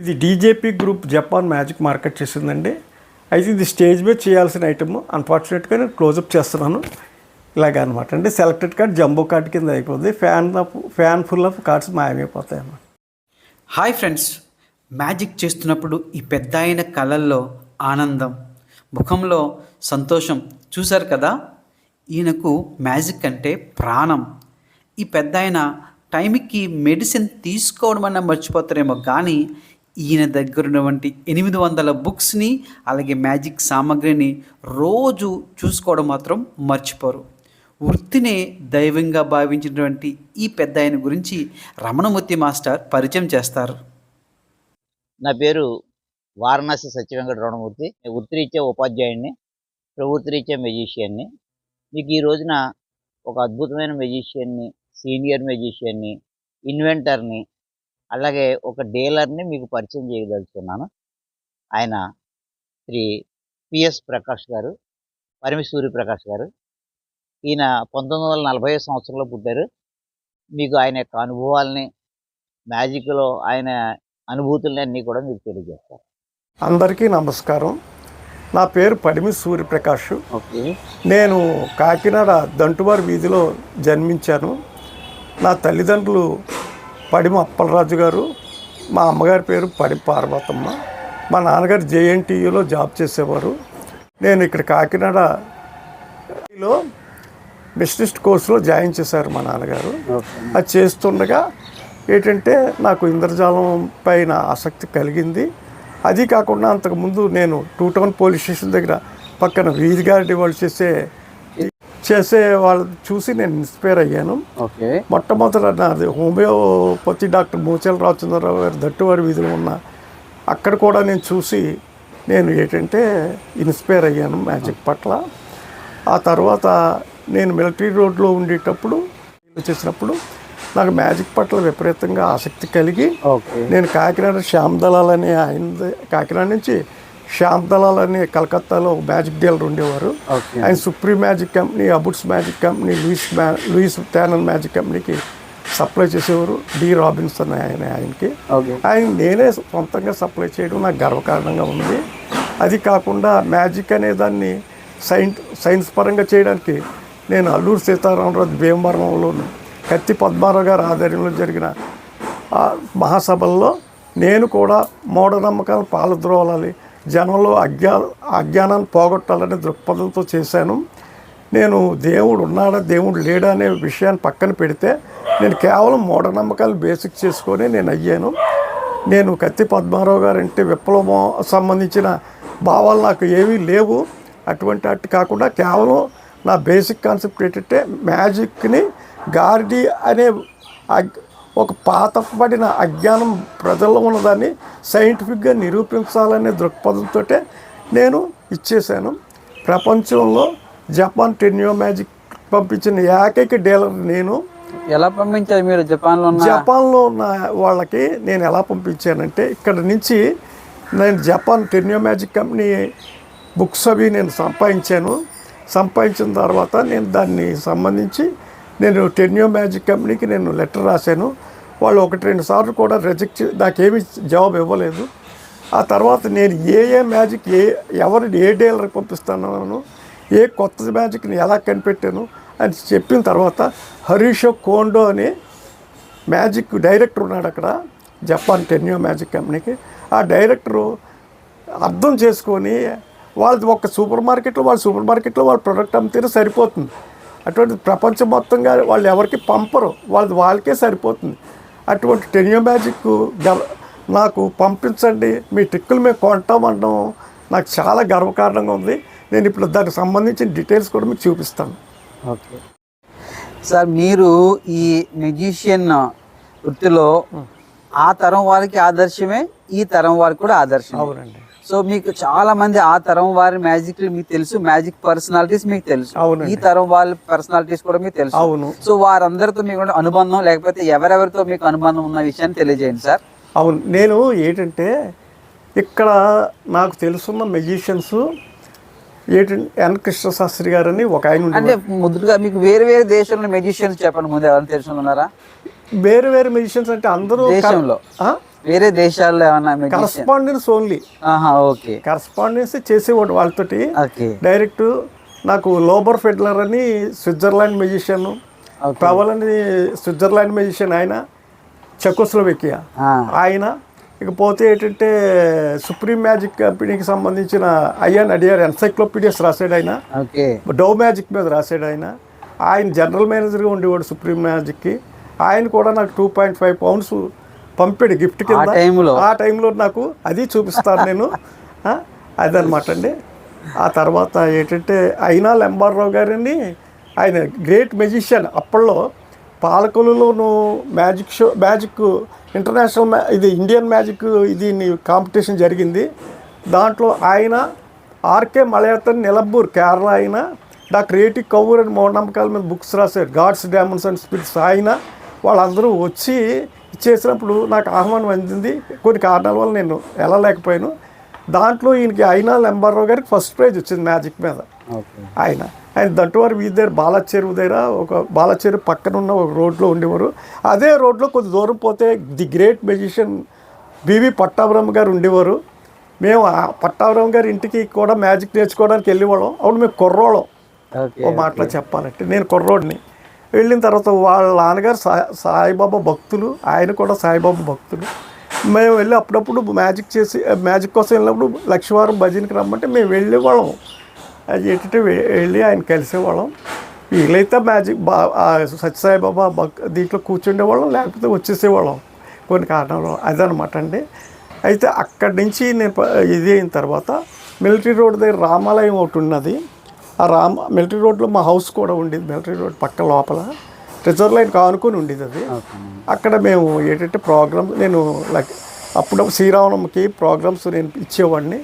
ఇది డీజేపీ group Japan magic market చేసిందండి. అయితే ఇది స్టేజ్ మీద చేయాల్సిన ఐటమ్ అన్ఫార్చునేట్గా నేను క్లోజప్ చేస్తున్నాను. ఇలాగ అనమాట అంటే సెలెక్టెడ్ కార్డ్ జంబో కార్డ్ కింద అయిపోతుంది fan of fan full of cards మాయమైపోతాయి అన్నమాట. హాయ్ ఫ్రెండ్స్ మ్యాజిక్ చేస్తున్నప్పుడు ఈ పెద్ద అయిన కళల్లో ఆనందం ముఖంలో సంతోషం చూశారు కదా? ఈయనకు మ్యాజిక్ అంటే ప్రాణం. ఈ పెద్ద ఆయన టైంకి మెడిసిన్ తీసుకోవడం అన్న మర్చిపోతారేమో కానీ ఈయన దగ్గర ఉన్నటువంటి ఎనిమిది వందల బుక్స్ని అలాగే మ్యాజిక్ సామాగ్రిని రోజు చూసుకోవడం మాత్రం మర్చిపోరు. వృత్తినే దైవంగా భావించినటువంటి ఈ పెద్ద ఆయన గురించి రమణమూర్తి మాస్టర్ పరిచయం చేస్తారు. నా పేరు వారణాసి సత్యవెంకట రమణమూర్తి. వృత్తిరీత్యా ఉపాధ్యాయుడిని ప్రవృత్తిరీత్యా మెజీషియన్ని. మీకు ఈ రోజున ఒక అద్భుతమైన మెజీషియన్ని సీనియర్ మెజీషియన్ని ఇన్వెంటర్ని అలాగే ఒక డీలర్ని మీకు పరిచయం చేయదలుచుకున్నాను. ఆయన శ్రీ పిఎస్ ప్రకాష్ గారు పరిమి సూర్యప్రకాష్ గారు. ఈయన పంతొమ్మిది వందల నలభై సంవత్సరంలో పుట్టారు. మీకు ఆయన యొక్క అనుభవాల్ని మ్యాజిక్లో ఆయన అనుభూతుల్ని అన్నీ కూడా మీకు తెలియజేస్తారు. అందరికీ నమస్కారం. నా పేరు పడిమి సూర్యప్రకాష్ ఓకే. నేను కాకినాడ దంటువారి వీధిలో జన్మించాను. నా తల్లిదండ్రులు పడిమ అప్పలరాజు గారు మా అమ్మగారి పేరు పడి పార్వతమ్మ. మా నాన్నగారు జేఎన్టీయూలో జాబ్ చేసేవారు. నేను ఇక్కడ కాకినాడలో మిషనిస్ట్ కోర్సులో జాయిన్ చేశారు మా నాన్నగారు. అది చేస్తుండగా ఏంటంటే నాకు ఇంద్రజాలం పైన ఆసక్తి కలిగింది. అది కాకుండా అంతకుముందు నేను టూ టౌన్ పోలీస్ స్టేషన్ దగ్గర పక్కన వీధి గార్డి వాళ్ళు చేసే చేసే వాళ్ళు చూసి నేను ఇన్స్పైర్ అయ్యాను. ఓకే. మొట్టమొదట నాది హోమియోపతి డాక్టర్ మూచల రామచంద్రరావు గారి దట్టువారి వీధిలో ఉన్న అక్కడ కూడా నేను చూసి నేను ఏంటంటే ఇన్స్పైర్ అయ్యాను మ్యాజిక్ పట్ల. ఆ తర్వాత నేను మిలిటరీ రోడ్లో ఉండేటప్పుడు చేసినప్పుడు నాకు మ్యాజిక్ పట్ల విపరీతంగా ఆసక్తి కలిగి ఓకే. నేను కాకినాడ శ్యామ్ దళాల్ అనే ఆయన కాకినాడ నుంచి శ్యామ్ దళాల్ అనే కలకత్తాలో ఒక మ్యాజిక్ డీలర్ ఉండేవారు. ఆయన supreme magic company Abbott's magic company Louis మ్యా లూయిస్ టానల్ మ్యాజిక్ కంపెనీకి సప్లై చేసేవారు. డి రాబిన్సన్ ఆయన ఆయనకి. ఓకే ఆయన నేనే సొంతంగా సప్లై చేయడం నాకు గర్వకారణంగా ఉంది. అది కాకుండా మ్యాజిక్ అనే దాన్ని సైన్స్ సైన్స్ పరంగా చేయడానికి నేను అల్లూరు సీతారామరాజు భీమవరంలో కత్తి పద్మారావు గారి ఆధ్వర్యంలో జరిగిన మహాసభల్లో నేను కూడా మూఢనమ్మకాలను పాలద్రోలాలి జనంలో అజ్ఞా అజ్ఞానాన్ని పోగొట్టాలనే దృక్పథంతో చేశాను. నేను దేవుడు ఉన్నాడా దేవుడు లేడా అనే విషయాన్ని పక్కన పెడితే నేను కేవలం మూఢనమ్మకాలు బేసిక్ చేసుకొని నేను అయ్యాను. నేను కత్తి పద్మారావు గారంటే విప్లవం సంబంధించిన భావాలు నాకు ఏమీ లేవు. అటువంటి అట్టు కాకుండా కేవలం నా బేసిక్ కాన్సెప్ట్ ఏంటంటే మ్యాజిక్ని గార్డీ అనే ఒక పాతపడిన అజ్ఞానం ప్రజల్లో ఉన్నదాన్ని సైంటిఫిక్గా నిరూపించాలనే దృక్పథంతో నేను ఇచ్చేశాను. ప్రపంచంలో జపాన్ టెన్యో మ్యాజిక్ పంపించిన ఏకైక డీలర్ నేను. ఎలా పంపించారు మీరు? జపాన్లో జపాన్లో ఉన్న వాళ్ళకి నేను ఎలా పంపించానంటే ఇక్కడ నుంచి నేను Japan Tenyo magic company books అవి నేను సంపాదించాను. సంపాదించిన తర్వాత నేను దాన్ని సంబంధించి నేను టెన్యో మ్యాజిక్ కంపెనీకి నేను లెటర్ రాశాను. వాళ్ళు ఒకటి రెండు సార్లు కూడా రిజెక్ట్ నాకేమీ జవాబు ఇవ్వలేదు. ఆ తర్వాత నేను ఏ ఏ మ్యాజిక్ ఏ ఎవరిని ఏ డీలర్కి పంపిస్తున్నాను ఏ కొత్త మ్యాజిక్ని ఎలా కనిపెట్టాను అని చెప్పిన తర్వాత హరీషో కోండో అని మ్యాజిక్ డైరెక్టర్ ఉన్నాడు అక్కడ జపాన్ టెన్యో మ్యాజిక్ కంపెనీకి. ఆ డైరెక్టరు అర్థం చేసుకొని వాళ్ళది ఒక సూపర్ మార్కెట్లో వాళ్ళ సూపర్ మార్కెట్లో వాళ్ళ ప్రొడక్ట్ అమ్మితేనే సరిపోతుంది. అటువంటి ప్రపంచం మొత్తంగా వాళ్ళు ఎవరికి పంపరు. వాళ్ళది వాళ్ళకే సరిపోతుంది. అటువంటి టెన్యో మ్యాజిక్ నాకు పంపించండి మీ ట్రిక్కులు మేము కొంటామనడం నాకు చాలా గర్వకారణంగా ఉంది. నేను ఇప్పుడు దానికి సంబంధించిన డీటెయిల్స్ కూడా మీకు చూపిస్తాను. ఓకే. సార్ మీరు ఈ మెజిషియన్ వృత్తిలో ఆ తరం వారికి ఆదర్శమే ఈ తరం వారికి కూడా ఆదర్శం అవునండి. సో మీకు చాలా మంది ఆ తరం వారి మ్యాజిక్ మీకు తెలుసు. మ్యాజిక్ పర్సనాలిటీస్ మీకు తెలుసు. ఈ తరం వాళ్ళ పర్సనాలిటీస్ కూడా మీకు తెలుసు. అవును. సో వారందరితో మీకు అనుబంధం లేకపోతే ఎవరెవరితో మీకు అనుబంధం ఉన్న విషయాన్ని తెలియజేయండి సార్. అవును. నేను ఏంటంటే ఇక్కడ నాకు తెలుసున్న మెజిషియన్స్ ఏంటంటే ఎన్ కృష్ణశాస్త్రి గారని ఒక ఆయన అంటే. ముందుగా మీకు వేరే వేరే దేశంలో మెజిషియన్స్ చెప్పండి ముందు ఎవరైనా తెలిసిన ఉన్నారా వేరే వేరే మెజిషియన్స్ అంటే అందరూ దేశంలో. వేరే దేశాల్లో ఏమన్నా కరస్పాండెన్స్ ఓన్లీ ఓకే. కరస్పాండెన్స్ చేసేవాడు వాళ్ళతోటి. డైరెక్ట్ నాకు లోబర్ ఫెడ్లర్ అని స్విట్జర్లాండ్ Okay. పవల్ అని స్విట్జర్లాండ్ మెజిషియన్ ఆయన చెకోస్లోవెకియా ఆయన ఇకపోతే ఏంటంటే సుప్రీం మ్యాజిక్ కంపెనీకి సంబంధించిన అయ్యాన్ అడియార్ ఎన్సైక్లోపీడియాస్ రాశాడు ఆయన. డో మ్యాజిక్ మీద రాశాడు ఆయన. ఆయన జనరల్ మేనేజర్గా ఉండేవాడు సుప్రీం మ్యాజిక్కి ఆయన కూడా నాకు టూ పాయింట్ ఫైవ్ పౌండ్స్ పంపాడు గిఫ్ట్ కింద. ఆ టైంలో? ఆ టైంలో నాకు అది చూపిస్తాను నేను. అదనమాట అండి. ఆ తర్వాత ఏంటంటే అయినా లెంబార్రావు గారిని ఆయన గ్రేట్ మెజిషియన్ అప్పట్లో పాలకొలులోను మ్యాజిక్ షో మ్యాజిక్ ఇంటర్నేషనల్ మ్యా ఇది ఇండియన్ మ్యాజిక్ ఇది కాంపిటీషన్ జరిగింది. దాంట్లో ఆయన ఆర్కే మలయాతన్ నిలబ్బూర్ కేరళ ఆయన డాక్టర్ ఏటి కౌర్ అని మూఢనమ్మకాల మీద బుక్స్ రాశారు. గాడ్స్ డామన్స్ అండ్ స్పిరిట్స్ ఆయన. వాళ్ళందరూ వచ్చి చేసినప్పుడు నాకు ఆహ్వానం అందింది. కొన్ని కారణాల వల్ల నేను వెళ్ళలేకపోయాను. దాంట్లో ఈయనకి అయినా లెంబారావు గారికి ఫస్ట్ ప్రైజ్ వచ్చింది మ్యాజిక్ మీద. ఆయన. ఆయన దంటువారు వీధి దగ్గర బాలచెరువు దగ్గర ఒక బాలచెరువు పక్కన ఉన్న ఒక రోడ్లో ఉండేవారు. అదే రోడ్లో కొద్ది దూరం పోతే the great magician B V Pattabhiram garu ఉండేవారు. మేము ఆ పట్టాభిరామ్ గారి ఇంటికి కూడా మ్యాజిక్ నేర్చుకోవడానికి వెళ్ళేవాళ్ళం. అప్పుడు మేము కుర్రోళ్ళం. ఓకే ఓ మాటలో చెప్పాలంటే. నేను కుర్రోడిని. వెళ్ళిన తర్వాత వాళ్ళ నాన్నగారు సాయి సాయిబాబా భక్తులు ఆయన కూడా సాయిబాబా భక్తులు. మేము వెళ్ళి అప్పుడప్పుడు మ్యాజిక్ చేసి మ్యాజిక్ కోసం వెళ్ళినప్పుడు లక్షవారం భజనకి రమ్మంటే మేము వెళ్ళేవాళ్ళం. అది ఏంటంటే వెళ్ళి ఆయన కలిసేవాళ్ళం. వీళ్ళైతే మ్యాజిక్ బా సత్యసాయిబాబా భక్ దీంట్లో కూర్చుండేవాళ్ళం లేకపోతే వచ్చేసేవాళ్ళం. కొన్ని కారణాలు అదనమాట అండి. అయితే అక్కడి నుంచి నేను ఇది అయిన తర్వాత మిలిటరీ రోడ్ దగ్గర రామాలయం ఒకటి ఉన్నది. ఆ రామ మిలిటరీ రోడ్లో మా హౌస్ కూడా ఉండేది మిలిటరీ రోడ్ పక్క లోపల. రిజర్వ్ లైన్ కానుకొని ఉండేది అది. అక్కడ మేము ఏంటంటే ప్రోగ్రామ్ నేను లైక్ అప్పుడు శ్రీరామనమ్మకి ప్రోగ్రామ్స్ నేను ఇచ్చేవాడిని.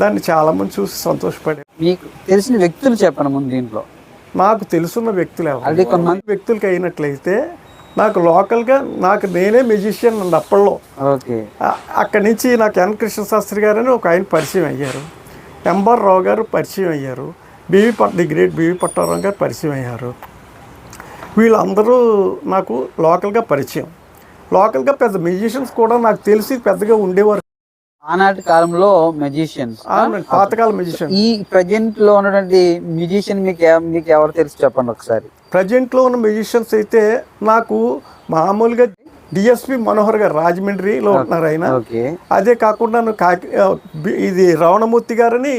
దాన్ని చాలామంది చూసి సంతోషపడే మీకు తెలిసిన వ్యక్తులు చెప్పండి ముందు దీంట్లో. నాకు తెలుసున్న వ్యక్తులు ఎవరు? కొంతమంది వ్యక్తులకి అయినట్లయితే నాకు లోకల్గా నాకు నేనే మెజిషియన్ అండి అప్పట్లో. అక్కడి నుంచి నాకు ఎన్. కృష్ణ శాస్త్రి గారు అని ఒక ఆయన పరిచయం అయ్యారు. ఎంఆర్ రావు గారు పరిచయం అయ్యారు. బీవీ పట్ ది గ్రేట్ బీవీ పట్టారావు గారు పరిచయం అయ్యారు వీళ్ళందరూ నాకు లోకల్గా పరిచయం. లోకల్గా పెద్ద మ్యూజిషియన్స్ కూడా నాకు తెలిసి పెద్దగా ఉండేవారు. ఆనాటి కాలంలో మెజిషియన్స్ అవునండి, పాతకాల మ్యూజిషియన్ ఈ ప్రజెంట్లో ఉన్నటువంటి మ్యూజిషియన్ మీకు మీకు ఎవరు తెలుసు చెప్పండి ఒకసారి. ప్రజెంట్లో ఉన్న మ్యూజిషియన్స్ అయితే నాకు మామూలుగా డిఎస్పి మనోహర్ గారు రాజమండ్రిలో ఉంటున్నారు ఆయన. అదే కాకుండా కాకి ఇది రవణమూర్తి గారని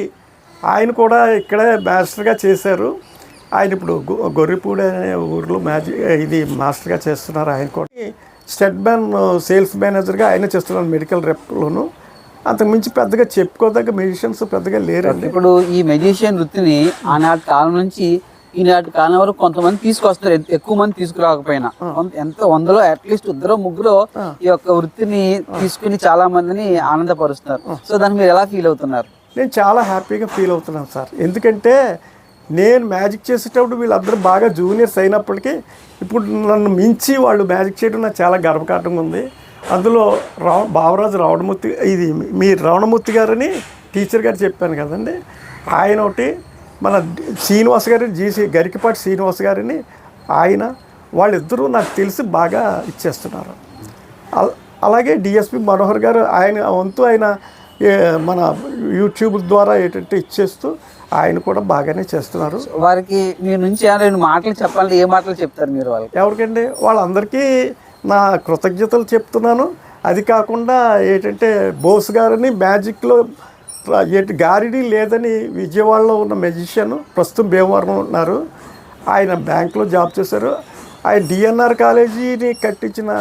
ఆయన కూడా ఇక్కడే మాస్టర్గా చేశారు. ఆయన ఇప్పుడు గొర్రెపూడి అనే ఊర్లో మ్యాజిక్ ఇది మాస్టర్గా చేస్తున్నారు ఆయన కూడా. స్టెట్ మ్యాన్ సేల్స్ మేనేజర్గా ఆయన చేస్తున్నారు మెడికల్ రెప్లోను అంతకుమించి పెద్దగా చెప్పుకోదగ్గ మ్యూజిషియన్స్ పెద్దగా లేరండి. ఇప్పుడు ఈ మెజిషియన్ వృత్తిని ఆనాటి కాలం నుంచి ఈనాటి కాలం వరకు కొంతమంది తీసుకొస్తారు ఎక్కువ మంది తీసుకురాకపోయినా. ఎంతో వందలో అట్లీస్ట్ ఇద్దరు ముగ్గురు ఈ యొక్క వృత్తిని తీసుకుని చాలా మందిని ఆనందపరుస్తున్నారు. సో దాన్ని మీరు ఎలా ఫీల్ అవుతున్నారు? నేను చాలా హ్యాపీగా ఫీల్ అవుతున్నాను సార్. ఎందుకంటే నేను మ్యాజిక్ చేసేటప్పుడు వీళ్ళందరూ బాగా జూనియర్స్ అయినప్పటికీ ఇప్పుడు నన్ను మించి వాళ్ళు మ్యాజిక్ చేయడం నాకు చాలా గర్వకారణంగా ఉంది. అందులో రా బావరాజు రావణమూర్తి ఇది మీ రావణమూర్తి గారని టీచర్ గారు చెప్పాను కదండి. ఆయన ఒకటి మన శ్రీనివాస్ గారిని జీసీ గరికపాటి శ్రీనివాస్ గారిని ఆయన వాళ్ళిద్దరూ నాకు తెలిసి బాగా ఇచ్చేస్తున్నారు. అలాగే డిఎస్పి మనోహర్ గారు ఆయన వంతు ఆయన మన యూట్యూబ్ ద్వారా ఏంటంటే ఇచ్చేస్తూ ఆయన కూడా బాగానే చేస్తున్నారు. వారికి మీ నుంచి రెండు మాటలు చెప్పాలంటే ఏ మాటలు చెప్తారు మీరు వాళ్ళకి? ఎవరికండి? వాళ్ళందరికీ నా కృతజ్ఞతలు చెప్తున్నాను. అది కాకుండా ఏంటంటే బోస్ గారిని మ్యాజిక్లో ఏంటి గారిడి లేదని విజయవాడలో ఉన్న మెజిషియన్ ప్రస్తుతం భీమవరం ఉన్నారు. ఆయన బ్యాంక్లో జాబ్ చేశారు. ఆయన డిఎన్ఆర్ కాలేజీని కట్టించిన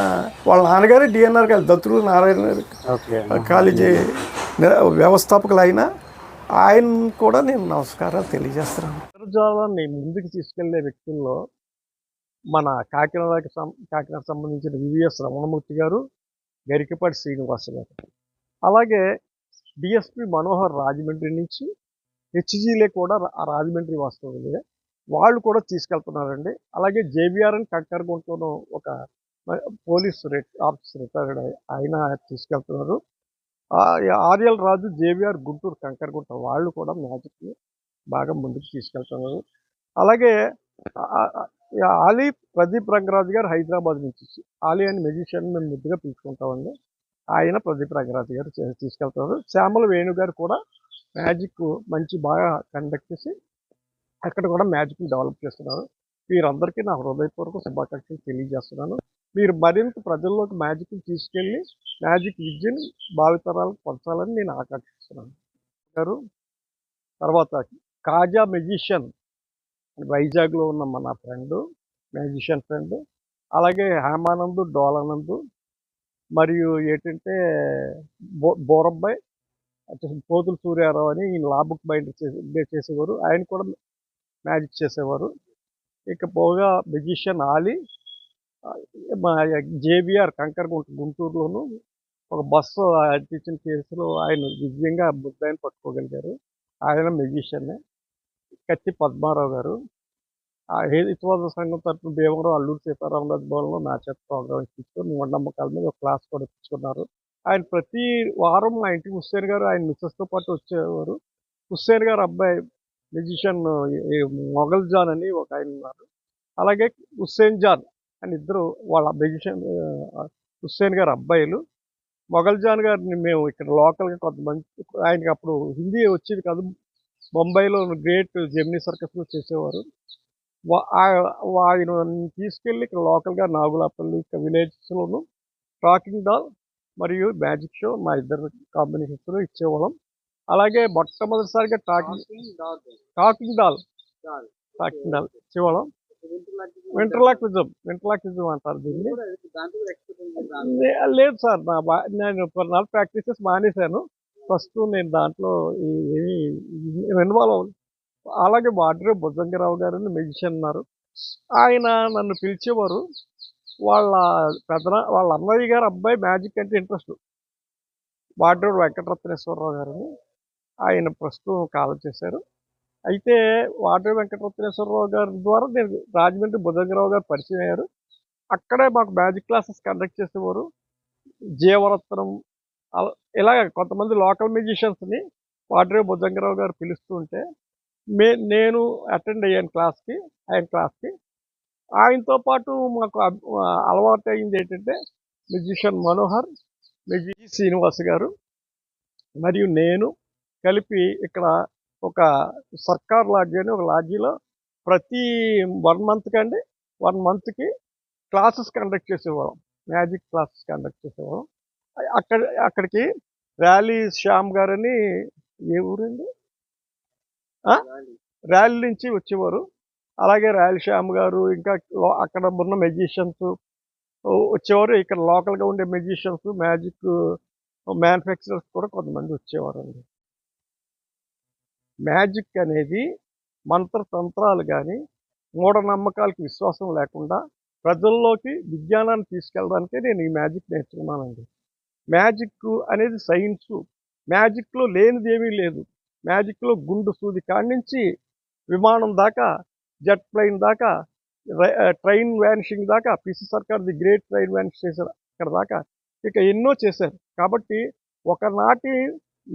వాళ్ళ నాన్నగారే డిఎన్ఆర్ కాలేజ్ దత్తులు నారాయణ కాలేజీ వ్యవస్థాపకులైన వ్యవస్థాపకులు ఆయన కూడా నేను నమస్కారాలు తెలియజేస్తున్నాను. అంతర్జాలాన్ని ముందుకు తీసుకెళ్ళే వ్యక్తుల్లో మన కాకినాడకి కాకినాడ సంబంధించిన వివిఎస్ రమణమూర్తి గారు గరికపాటి శ్రీనివాస్ గారు. అలాగే డిఎస్పి మనోహర్ రాజమండ్రి నుంచి హెచ్జీలే కూడా రాజమండ్రి వాస్తవులే వాళ్ళు కూడా తీసుకెళ్తున్నారండి. అలాగే జేబీఆర్ అని కక్కరగుంటలో ఒక పోలీస్ రిట ఆఫీసర్ రిటైర్డ్ ఆయన తీసుకెళ్తున్నారు. ఆర్యల్ రాజు జేవిఆర్ గుంటూరు కంకరగుంట వాళ్ళు కూడా మ్యాజిక్ని బాగా ముందుకు తీసుకెళ్తున్నారు. అలాగే ఆ- ఆలీ ప్రదీప్ రంగరాజు గారు హైదరాబాద్ నుంచి ఆలీ అని మెజిషియన్ మేము ముద్దుగా పిలుచుకుంటామండి. ఆయన ప్రదీప్ రంగరాజు గారు తీసుకెళ్తున్నారు. శ్యామల వేణు గారు కూడా మ్యాజిక్ మంచి బాగా కండక్ట్ చేసి అక్కడ కూడా మ్యాజిక్ని డెవలప్ చేస్తున్నారు. వీరందరికీ నా హృదయపూర్వక శుభాకాంక్షలు తెలియజేస్తున్నాను. మీరు మరింత ప్రజల్లోకి మ్యాజిక్ తీసుకెళ్ళి మ్యాజిక్ విద్యని భావితరాలకు పంచాలని నేను ఆకాంక్షిస్తున్నాను. గారు తర్వాత కాజా మెజిషియన్ వైజాగ్లో ఉన్న మన ఫ్రెండ్ మ్యాజిషియన్ ఫ్రెండ్ అలాగే హేమానంద్ డోలానంద్ మరియు ఏంటంటే బో బోరబ్బాయ్ అంటే పోతుల సూర్యారావు అని ఈయన లాబుక్ బైండ్ చేసే చేసేవారు. ఆయన కూడా మ్యాజిక్ చేసేవారు. ఇక పోగా మెజిషియన్ ఆలీ మా జేబిఆర్ కంకరగుంట గుంటూరులోను ఒక బస్సు అడ్డించిన కేసులో ఆయన విజయంగా బుద్ధాయిని పట్టుకోగలిగారు. ఆయన మెజిషియన్ కత్తి పద్మారావు గారు. ఆ సంఘం తరఫున భీమవరం అల్లూరు సీతారామరాజు భవన్లో నా చేత ప్రోగ్రామ్ ఇప్పించుకొని మూఢనమ్మకాల మీద ఒక క్లాస్ కూడా ఇప్పించుకున్నారు. ఆయన ప్రతి వారం మా ఇంటికి హుస్సేన్ గారు ఆయన మిస్సెస్తో పాటు వచ్చేవారు. హుస్సేన్ గారు అబ్బాయి మ్యూజిషియన్ మొఘల్ జాన్ అని ఒక ఆయన ఉన్నారు. అలాగే హుస్సేన్ జాన్. అని ఇద్దరు వాళ్ళ మ్యూజిషియన్ హుస్సేన్ గారు అబ్బాయిలు. మొఘల్ జాన్ గారిని మేము ఇక్కడ లోకల్గా కొంతమంది ఆయనకి అప్పుడు హిందీ వచ్చేది కాదు. బొంబాయిలో గ్రేట్ జెమినీ సర్కస్లో చేసేవారు. ఆయన తీసుకెళ్ళి ఇక్కడ లోకల్గా నాగులాపల్లి ఇక్కడ విలేజ్స్లోను టాకింగ్ డాల్ మరియు మ్యాజిక్ షో మా ఇద్దరు కాంబినేషన్స్లో ఇచ్చేవాళ్ళం. అలాగే మొట్టమొదటిసారిగా talking talking doll. Talking doll. ఇచ్చేవాళ్ళం. Ventriloquism ventriloquism అంటారు దీన్ని. లేదు సార్ నా బా- నేను కొన్నాళ్ళు ప్రాక్టీసెస్ మానేశాను. ప్రస్తుతం నేను దాంట్లో ఏమి ఇన్వాల్వ్ అవ్వలేదు అలాగే వాడ్రే భుజంగరావు గారు మెజిషియన్ ఉన్నారు ఆయన నన్ను పిలిచేవారు. వాళ్ళ పెద్ద వాళ్ళ అన్నయ్య గారు అబ్బాయి మ్యాజిక్ అంటే ఇంట్రెస్ట్. వాడ్రేడు వెంకటరత్నేశ్వరరావు గారిని ఆయన ప్రస్తుతం కాలం చేశారు. అయితే వాటర్ వెంకటరత్నేశ్వరరావు గారి ద్వారా నేను రాజమండ్రి బుధంగరావు గారు పరిచయం అయ్యారు. అక్కడే మాకు మ్యాజిక్ క్లాసెస్ కండక్ట్ చేసేవారు. జీవరత్నం అల- ఇలాగ కొంతమంది లోకల్ మ్యూజిషియన్స్ని వాడ్రే బుజంగరావు గారు పిలుస్తూ ఉంటే మే నేను అటెండ్ అయ్యాను క్లాస్కి ఆయన క్లాస్కి. ఆయనతో పాటు మాకు అలవాటు అయింది ఏంటంటే మ్యూజిషియన్ మనోహర్ మ్యూజి శ్రీనివాస్ గారు మరియు నేను కలిపి ఇక్కడ ఒక సర్కార్ లాడ్జీ అని ఒక లాడ్జీలో ప్రతి వన్ మంత్కి అండి వన్ మంత్కి క్లాసెస్ కండక్ట్ చేసేవాళ్ళం. మ్యాజిక్ క్లాసెస్ కండక్ట్ చేసేవాళ్ళం. అక్కడ అక్కడికి ర్యాలీ శ్యామ్ గారని ఏ ఊరండి? ర్యాలీ. నుంచి వచ్చేవారు. అలాగే ర్యాలీ శ్యామ్ గారు ఇంకా అక్కడ ఉన్న మెజిషియన్స్ వచ్చేవారు. ఇక్కడ లోకల్గా ఉండే మెజిషియన్స్ మ్యాజిక్ మ్యానుఫ్యాక్చరర్స్ కూడా కొంతమంది వచ్చేవారండి. మ్యాజిక్ అనేది మంత్రతంత్రాలు కానీ మూఢనమ్మకాలకి విశ్వాసం లేకుండా ప్రజల్లోకి విజ్ఞానాన్ని తీసుకెళ్ళడానికే నేను ఈ మ్యాజిక్ నేర్చుకున్నానండి. మ్యాజిక్ అనేది సైన్సు. మ్యాజిక్లో లేనిది ఏమీ లేదు. మ్యాజిక్లో గుండు సూది కాడి నుంచి విమానం దాకా జెట్ ప్లైన్ దాకా ట్రైన్ వ్యానిషింగ్ దాకా PC Sarkar the great train vanish చేశారు. అక్కడ దాకా ఇక ఎన్నో చేశారు. కాబట్టి ఒకనాటి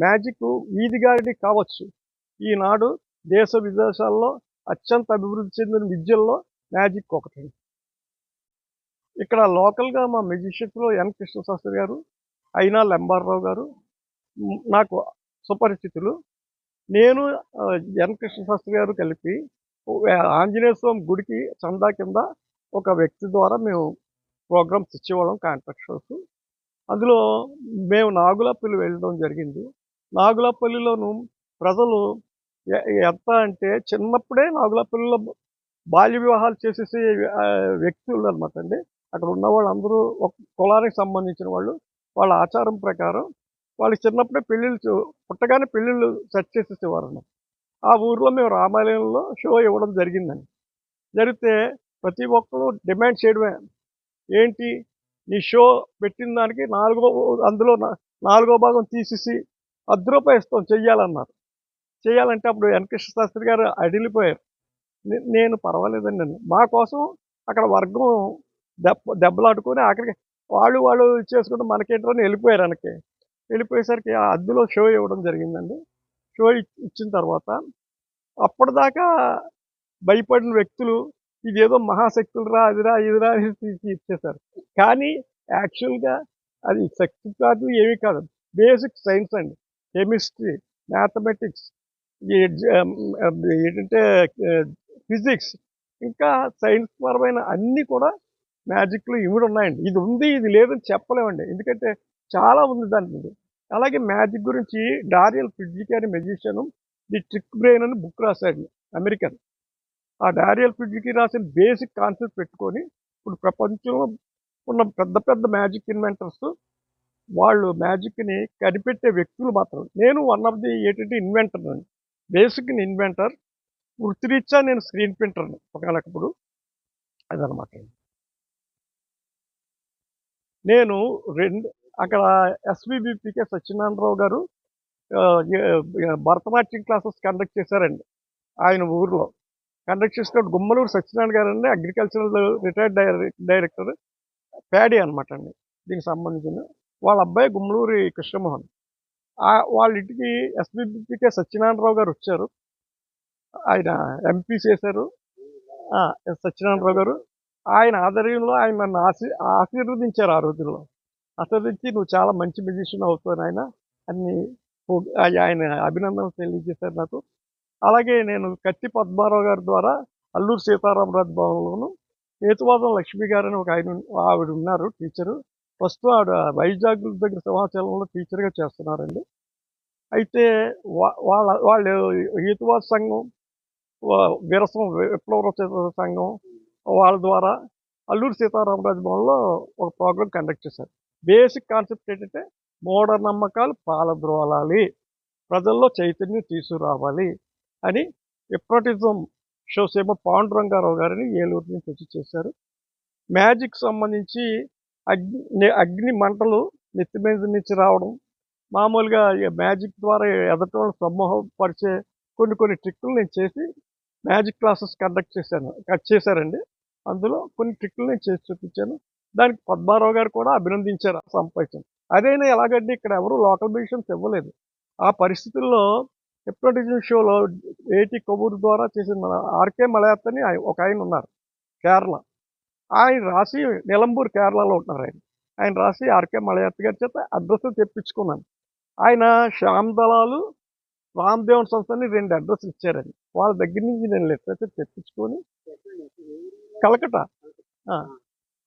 మ్యాజిక్ వీధిగాడి కావచ్చు. ఈనాడు దేశ విదేశాల్లో అత్యంత అభివృద్ధి చెందిన విద్యల్లో మ్యాజిక్ ఒకటి. ఇక్కడ లోకల్గా మా మ్యూజిషియన్లో ఎన్. కృష్ణశాస్త్రి గారు అయినా లెంబారావు గారు నాకు సుపరిచితులు. నేను ఎన్. కృష్ణశాస్త్రి గారు కలిపి ఆంజనేయస్వామి ఆంజనేయ స్వామి గుడికి చందా కింద ఒక వ్యక్తి ద్వారా మేము ప్రోగ్రామ్స్ ఇచ్చేవాళ్ళం కాంట్రాక్ట్ షోస్. అందులో మేము నాగులపల్లి వెళ్ళడం జరిగింది. నాగులపల్లిలోను ప్రజలు ఎంత అంటే చిన్నప్పుడే నాగులపల్లిలో బాల్య వివాహాలు చేసేసే వ్యక్తులు అనమాట అండి. అక్కడ ఉన్న వాళ్ళందరూ ఒక కులానికి సంబంధించిన వాళ్ళు. వాళ్ళ ఆచారం ప్రకారం వాళ్ళకి చిన్నప్పుడే పెళ్ళిళ్ళు పుట్టగానే పెళ్ళిళ్ళు సెట్ చేసేసేవారు అన్నమాట ఆ ఊర్లో మేము రామాలయంలో షో ఇవ్వడం జరిగిందండి. జరిగితే ప్రతి ఒక్కరు డిమాండ్ చేయడమే. ఏంటి? నీ షో పెట్టిన దానికి నాలుగో అందులో నా- నాలుగో భాగం తీసేసి అర్ధ రూపాయి ఇస్తాం చెయ్యాలన్నారు. చేయాలంటే అప్పుడు వెంకటేశ్వర శాస్త్రి గారు అడిలిపోయారు. నేను పర్వాలేదండి నేను మా కోసం అక్కడ వర్గం దెబ్బ దెబ్బలాడుకొని ఆఖరికి వాళ్ళు వాళ్ళు చేసుకుంటే మనకేంటో వెళ్ళిపోయారు వెనక్కి. వెళ్ళిపోయేసరికి ఆ అద్దులో షో ఇవ్వడం జరిగిందండి. షో ఇచ్చిన తర్వాత అప్పటిదాకా భయపడిన వ్యక్తులు ఇదేదో మహాశక్తులు రా అదిరా ఇదిరా అని తీసి ఇచ్చేశారు. కానీ యాక్చువల్గా అది శక్తి కాదు ఏమీ కాదు. బేసిక్ సైన్స్ అండి. కెమిస్ట్రీ మ్యాథమెటిక్స్ ఏంటంటే ఫిజిక్స్ ఇంకా సైన్స్ పరమైన అన్నీ కూడా మ్యాజిక్లో ఇమిడి ఉన్నాయండి. ఇది ఉంది ఇది లేదని చెప్పలేమండి. ఎందుకంటే చాలా ఉంది దాని అలాగే మ్యాజిక్ గురించి డారియల్ ఫిడ్జిక్ అనే మెజిషియన్ ది ట్రిక్ బ్రెయిన్ అని బుక్ రాశాడు అమెరికన్. ఆ డారియల్ ఫిడ్జికి రాసిన బేసిక్ కాన్సెప్ట్ పెట్టుకొని ఇప్పుడు ప్రపంచంలో ఉన్న పెద్ద పెద్ద మ్యాజిక్ ఇన్వెంటర్స్ వాళ్ళు మ్యాజిక్ని కనిపెట్టే వ్యక్తులు మాత్రం నేను వన్ ఆఫ్ ది ఏంటంటే ఇన్వెంటర్ అండి బేసిక్ ఇన్వెంటర్ వృత్తిరీత్యా నేను స్క్రీన్ ప్రింటర్ని ఒకనప్పుడు అదనమాట. నేను రెండు అక్కడ ఎస్విబిపికే సత్యనారాయణరావు గారు భరతనాట్యం క్లాసెస్ కండక్ట్ చేశారండి ఆయన ఊర్లో. కండక్ట్ చేసినప్పుడు గుమ్మలూరు సత్యనారాయణ గారు అండి అగ్రికల్చరల్ రిటైర్డ్ డైరెక్టర్ ప్యాడీ అనమాట అండి. దీనికి సంబంధించిన వాళ్ళ అబ్బాయి గుమ్మలూరి కృష్ణమోహన్. వాళ్ళ ఇంటికి ఎస్బిపికే సత్యనారాయణరావు గారు వచ్చారు. ఆయన ఎంపీ చేశారు. సత్యనారాయణరావు గారు. ఆయన ఆధ్వర్యంలో ఆయన నన్ను ఆశీ ఆశీర్వదించారు ఆ రోజుల్లో. ఆశీర్వదించి నువ్వు చాలా మంచి మ్యూజిషియన్ అవుతావు ఆయన అన్ని ఆయన అభినందనలు తెలియజేశారు నాకు. అలాగే నేను కత్తి పద్మారావు గారి ద్వారా అల్లూరు సీతారామరాజు భవన్లోను హేతువాదం లక్ష్మి గారు అని ఒక ఆయన ఆవిడ ఉన్నారు టీచరు. ప్రస్తుతం ఆవిడ వైజాగ్ దగ్గర సింహాచలంలో టీచర్గా చేస్తున్నారండి. అయితే వా- వాళ్ళ వాళ్ళు హేతువాద సంఘం విరసం విప్లవ సంఘం వాళ్ళ ద్వారా అల్లూరు సీతారామరాజు భవన్లో ఒక ప్రోగ్రామ్ కండక్ట్ చేశారు. బేసిక్ కాన్సెప్ట్ ఏంటంటే మూఢ నమ్మకాలు పాలద్రోలాలి ప్రజల్లో చైతన్యం తీసుకురావాలి అని హిప్నటిజం షోస్ పాండురంగారావు గారిని ఏలూరు నుంచి వచ్చి చేశారు. మ్యాజిక్ సంబంధించి అగ్ని అగ్ని మంటలు నెత్తి మీద నుంచి రావడం మామూలుగా మ్యాజిక్ ద్వారా ఎదటి వాళ్ళు సమూహపరిచే కొన్ని కొన్ని ట్రిక్కులు నేను చేసి మ్యాజిక్ క్లాసెస్ కండక్ట్ చేశాను కట్ చేశారండి. అందులో కొన్ని ట్రిక్కులు నేను చేసి చూపించాను. దానికి పద్మారావు గారు కూడా అభినందించారు సంపాదించాను అదైనా ఎలాగంటే ఇక్కడ ఎవరు లోకల్ మ్యూజిషియన్స్ ఇవ్వలేదు. ఆ పరిస్థితుల్లో హిప్నోటిజం షోలో ఏటి కబూర్ ద్వారా చేసిన ఆర్కే మలయాత్ అని ఒక ఆయన ఉన్నారు కేరళ. ఆయన రాసి నిలంబూర్ కేరళలో ఉంటున్నారు ఆయన. ఆయన రాసి ఆర్కే మలయాత్ గారి చేత అడ్రస్ తెప్పించుకున్నాను. ఆయన శ్యామ్ దళాలు రామ్దేవన్ సంస్థని రెండు అడ్రస్ ఇచ్చారండి వాళ్ళ దగ్గర నుంచి నేను లిటరేచర్ అయితే తెప్పించుకొని కలకట.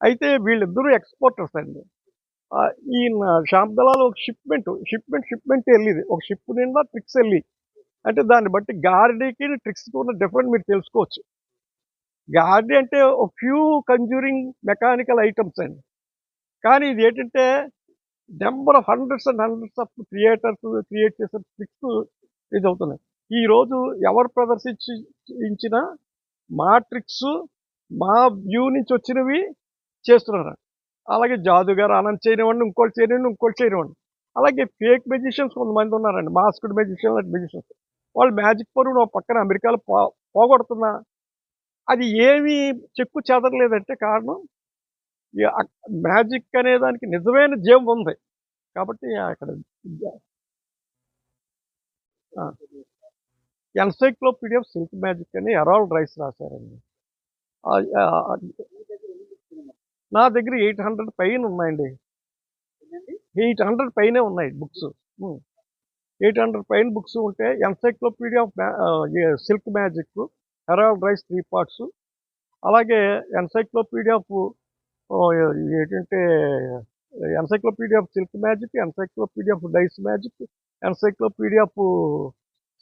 అయితే వీళ్ళిద్దరూ ఎక్స్పోర్టర్స్ అండి. ఈయన శ్యామ్ దళాలు ఒక షిప్మెంట్ షిప్మెంట్ షిప్మెంట్ వెళ్ళేది. ఒక షిప్ నిండా ట్రిక్స్ వెళ్ళి. అంటే దాన్ని బట్టి గార్డీకి ట్రిక్స్కి ఉన్న డిఫరెంట్ మీరు తెలుసుకోవచ్చు. గార్డీ అంటే ఒక ఫ్యూ కన్జ్యూరింగ్ మెకానికల్ ఐటమ్స్ అండి. కానీ ఇది ఏంటంటే number of hundreds and hundreds of creators create చేసే ట్రిక్స్ ఇది అవుతున్నాయి. ఈరోజు ఎవరు ప్రదర్శించిన మా ట్రిక్స్ మా వ్యూ నుంచి వచ్చినవి చేస్తున్నారు అలాగే జాదుగారు అనంత చేయనివ్వండి ఇంకోటి చేయనివ్వండి ఇంకోటి చేయనివ్వండి. అలాగే ఫేక్ మెజిషియన్స్ కొంతమంది ఉన్నారండి మాస్క్డ్ మెజిషియన్ లాంటి మెజిషియన్స్ వాళ్ళు మ్యాజిక్ పరువును పక్కన అమెరికాలో పో పోగొడుతున్నా అది ఏమీ చెక్కు చెదరలేదంటే కారణం మ్యాజిక్ అనే దానికి నిజమైన జీవం ఉంది. కాబట్టి అక్కడ ఎన్సైక్లోపీడియా ఆఫ్ సిల్క్ మ్యాజిక్ అని ఎరాల్డ్ రైస్ రాశారండి. నా దగ్గర ఎయిట్ హండ్రెడ్ పైన ఉన్నాయండి. ఎయిట్ హండ్రెడ్ పైనే ఉన్నాయి బుక్స్. ఎయిట్ హండ్రెడ్ పైన బుక్స్ ఉంటే encyclopedia of silk magic Harold Rice three parts. అలాగే ఎన్సైక్లోపీడియా ఆఫ్ ఏంటంటే encyclopedia of silk magic encyclopedia of dice magic encyclopedia of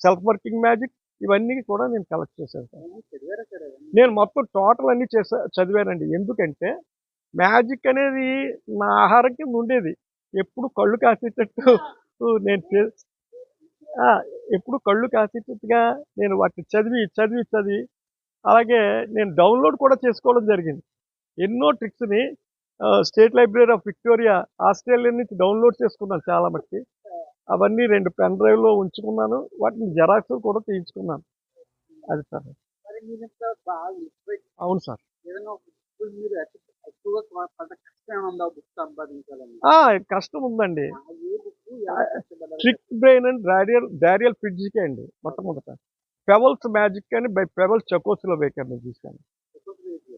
self working magic ఇవన్నీ కూడా నేను కలెక్ట్ చేశాను నేను మొత్తం టోటల్ అన్ని చేసా చదివానండి. ఎందుకంటే మ్యాజిక్ అనేది నా ఆహారం కింద ఉండేది. ఎప్పుడు కళ్ళు కాసేటట్టు నేను ఎప్పుడు కళ్ళు కాసేటట్టుగా నేను వాటిని చదివి చదివి చదివి అలాగే నేను డౌన్లోడ్ కూడా చేసుకోవడం జరిగింది. ఎన్నో ట్రిక్స్ని state library of Victoria Australia నుంచి డౌన్లోడ్ చేసుకున్నాను చాలా మట్టి అవన్నీ రెండు పెన్ డ్రైవ్లో ఉంచుకున్నాను. వాటిని జెరాక్స్ కూడా తీయించుకున్నాను. అది సార్. అవును సార్. కష్టం ఉందండి trick brain and Dariel Dariel ఫిడ్జికే అండి మొట్టమొదట. పెవల్స్ మ్యాజిక్ అని బై పెవల్స్ చెకోస్లోవేక్ అని చూశాను.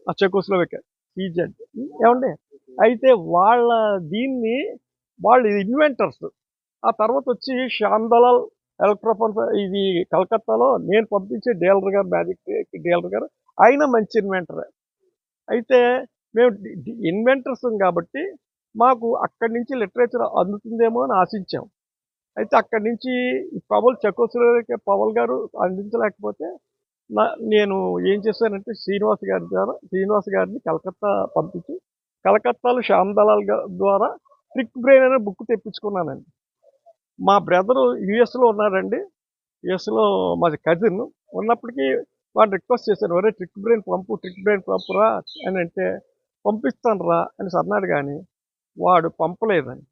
ఆ చెకోస్లోవేక్ సీజెడ్ ఏమండి? అయితే వాళ్ళ దీన్ని వాళ్ళు ఇన్వెంటర్స్. ఆ తర్వాత వచ్చి శ్యామ్ దలాల్ ఎలక్ట్రోఫోన్స్ ఇది కలకత్తాలో నేను పంపించే డీలర్ గారు మ్యాజిక్ డీలర్ గారు ఆయన మంచి ఇన్వెంటర్. అయితే మేము ఇన్వెంటర్స్ కాబట్టి మాకు అక్కడి నుంచి లిటరేచర్ అందుతుందేమో అని ఆశించాం. అయితే అక్కడి నుంచి పవల్ చకోస్లోకి పవల్ గారు అందించలేకపోతే నా నేను ఏం చేశానంటే శ్రీనివాస్ గారి ద్వారా శ్రీనివాస్ గారిని కలకత్తా పంపించి కలకత్తాలో శ్యామ్ దళాల్ ద్వారా ట్రిక్ బ్రెయిన్ అనే బుక్ తెప్పించుకున్నానండి. మా బ్రదరు యుఎస్లో ఉన్నారండి యుఎస్లో మాది కజిన్ ఉన్నప్పటికీ వాడు రిక్వెస్ట్ చేశాను ఒరే ట్రిక్ బ్రెయిన్ పంపు ట్రిక్ బ్రెయిన్ పంపురా అని అంటే పంపిస్తాను రా అని అన్నాడు కానీ వాడు పంపలేదని.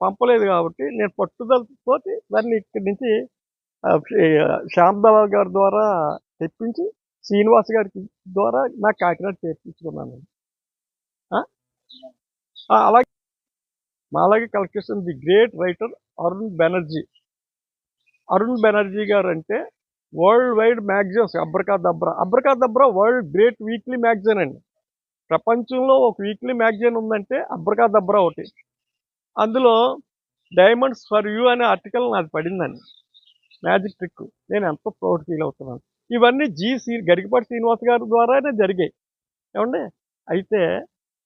పంపలేదు కాబట్టి నేను పట్టుదలతో దాన్ని ఇక్కడి నుంచి ఆ, శ్యామ్ దళాల్ గారి ద్వారా తెప్పించి శ్రీనివాస్ గారికి ద్వారా నాకు కాకినాడ చేర్పించుకున్నాను. అలాగే మా అలాగే collect the great writer Arun Banerjee. Arun Banerjee garu అంటే world wide magazines abracadabra abracadabra world great weekly magazine అండి. ప్రపంచంలో ఒక వీక్లీ మ్యాగజైన్ ఉందంటే అబ్రకా దబ్రా ఒకటి. అందులో డైమండ్స్ ఫర్ యూ అనే ఆర్టికల్ నాది పడిందండి. Magic trick. నేను ఎంతో ప్రౌడ్ ఫీల్ అవుతున్నాను. ఇవన్నీ జీ శ్రీ గరికపాటి శ్రీనివాస్ గారి ద్వారానే జరిగాయి. ఏమండి? అయితే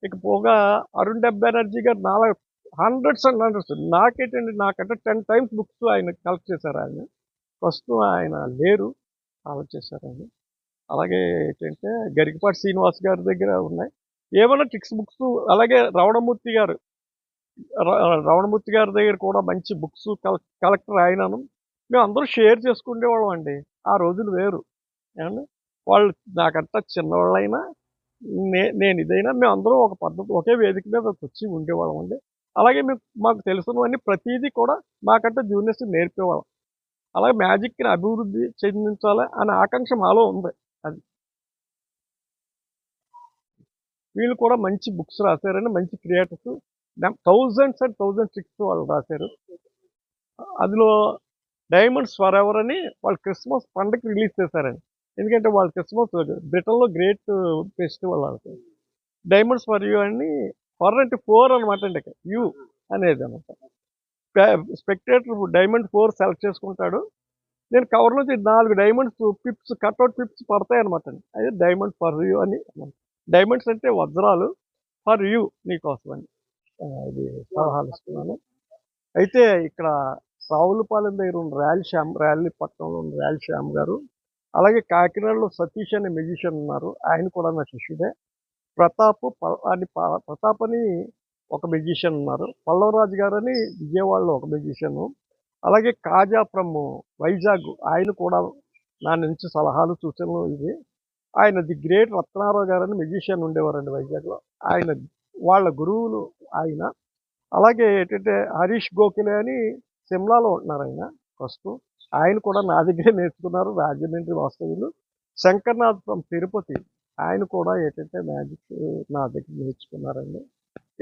ఇక పోగా అరుణ్ డెబ్ బెనర్జీ గారు నాలుగు హండ్రెడ్స్ అండ్ హండ్రెడ్స్. నాకేటండి నాకంటే టెన్ టైమ్స్ బుక్స్ ఆయన కలెక్ట్ చేశారు ఆయన. ప్రస్తుతం ఆయన లేరు కలెక్ట్ చేశారు ఆయన అలాగే ఏంటంటే గరికపాటి శ్రీనివాస్ గారి దగ్గర ఉన్నాయి. ఏమైనా టిక్స్ బుక్స్ అలాగే రవణమూర్తి గారు ర- రవణమూర్తి గారి దగ్గర కూడా మంచి బుక్స్ కలెక్టర్ ఆయనను మేము అందరూ షేర్ చేసుకునేవాళ్ళం అండి. ఆ రోజులు వేరు. ఏమండి? వాళ్ళు నాకంతా చిన్నవాళ్ళైనా నే నేను ఇదైనా మేము అందరూ ఒక పద్ధతి ఒకే వేదిక మీద వచ్చి ఉండేవాళ్ళం అండి. అలాగే మీకు మాకు తెలిసినవన్నీ ప్రతిదీ కూడా మాకంటే జూనియర్స్ నేర్పేవాళ్ళం. అలాగే మ్యాజిక్ని అభివృద్ధి చెందించాలి అనే ఆకాంక్ష మాలో ఉంది. అది. వీళ్ళు కూడా మంచి బుక్స్ రాశారని మంచి creators. Thousands and thousand tricks వాళ్ళు రాశారు. అందులో డైమండ్స్ ఫర్ ఎవర్ అని వాళ్ళు క్రిస్మస్ పండుగ రిలీజ్ చేశారండి. ఎందుకంటే వాళ్ళు క్రిస్మస్ బ్రిటన్లో గ్రేట్ ఫెస్టివల్ వాళ్ళకి. డైమండ్స్ ఫర్ యూ అని ఫర్ అంటే ఫోర్ అనమాట అండి యూ అనేది అనమాట స్పెక్టేటర్ డైమండ్ ఫోర్ సెలెక్ట్ చేసుకుంటాడు. నేను కవర్ నుంచి నాలుగు డైమండ్స్ పిప్స్ కట్అవుట్ పిప్స్ పడతాయి అనమాట అండి. అదే డైమండ్ ఫర్ యూ అని డైమండ్స్ అంటే వజ్రాలు ఫర్ యూ నీకోసం అని ఇది సలహాలు ఇస్తున్నాను. అయితే ఇక్కడ రావులపాలెం దగ్గర ఉన్న ర్యాల్ శ్యామ్ ర్యాలీ పట్టణంలో ఉన్న ర్యాల్ శ్యామ్ గారు అలాగే కాకినాడలో సతీష్ అనే మ్యూజిషియన్ ఉన్నారు. ఆయన కూడా నా శిష్యుడే. ప్రతాప్ అని ప్రతాప్ అని ఒక మ్యూజిషియన్ ఉన్నారు. పల్లవరాజు గారు అని విజయవాడలో ఒక మ్యూజిషియను. అలాగే కాజా ఫ్రమ్ వైజాగ్ ఆయన కూడా నా నుంచి సలహాలు సూచనలు ఇది ఆయన ది గ్రేట్ రత్నారావు గారని మెజీషియన్ ఉండేవారండి వైజాగ్లో. ఆయన వాళ్ళ గురువులు ఆయన. అలాగే ఏంటంటే హరీష్ గోఖలే అని సిమ్లాలో ఉంటున్నారు ఆయన ప్రస్తుతం ఆయన కూడా నా దగ్గరే నేర్చుకున్నారు రాజమండ్రి వాస్తవ్యులు. శంకర్నాథ్ ఫ్రమ్ తిరుపతి ఆయన కూడా ఏంటంటే మ్యాజిక్ నా దగ్గర నేర్చుకున్నారండి.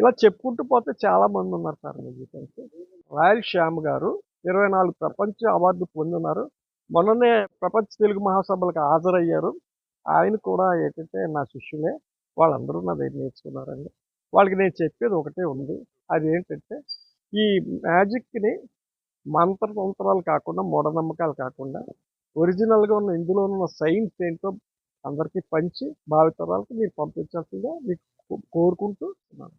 ఇలా చెప్పుకుంటూ పోతే చాలా మంది ఉన్నారు సార్ మ్యూజిషియన్స్ రాయల్ శ్యామ్ గారు ఇరవై నాలుగు ప్రపంచ అవార్డు పొందున్నారు. మొన్ననే ప్రపంచ తెలుగు మహాసభలకు హాజరయ్యారు. ఆయన కూడా ఏంటంటే నా శిష్యులే. వాళ్ళందరూ నా దగ్గర నేర్చుకున్నారండి. వాళ్ళకి నేను చెప్పేది ఒకటే ఉంది. అది ఏంటంటే ఈ మ్యాజిక్ని మంత్రతంత్రాలు కాకుండా మూఢనమ్మకాలు కాకుండా ఒరిజినల్గా ఉన్న ఇందులో ఉన్న సైన్స్ ఏంటో అందరికీ పంచి భావితరాలకు మీరు పంపించాల్సిందిగా మీకు కోరుకుంటూ ఉన్నాను.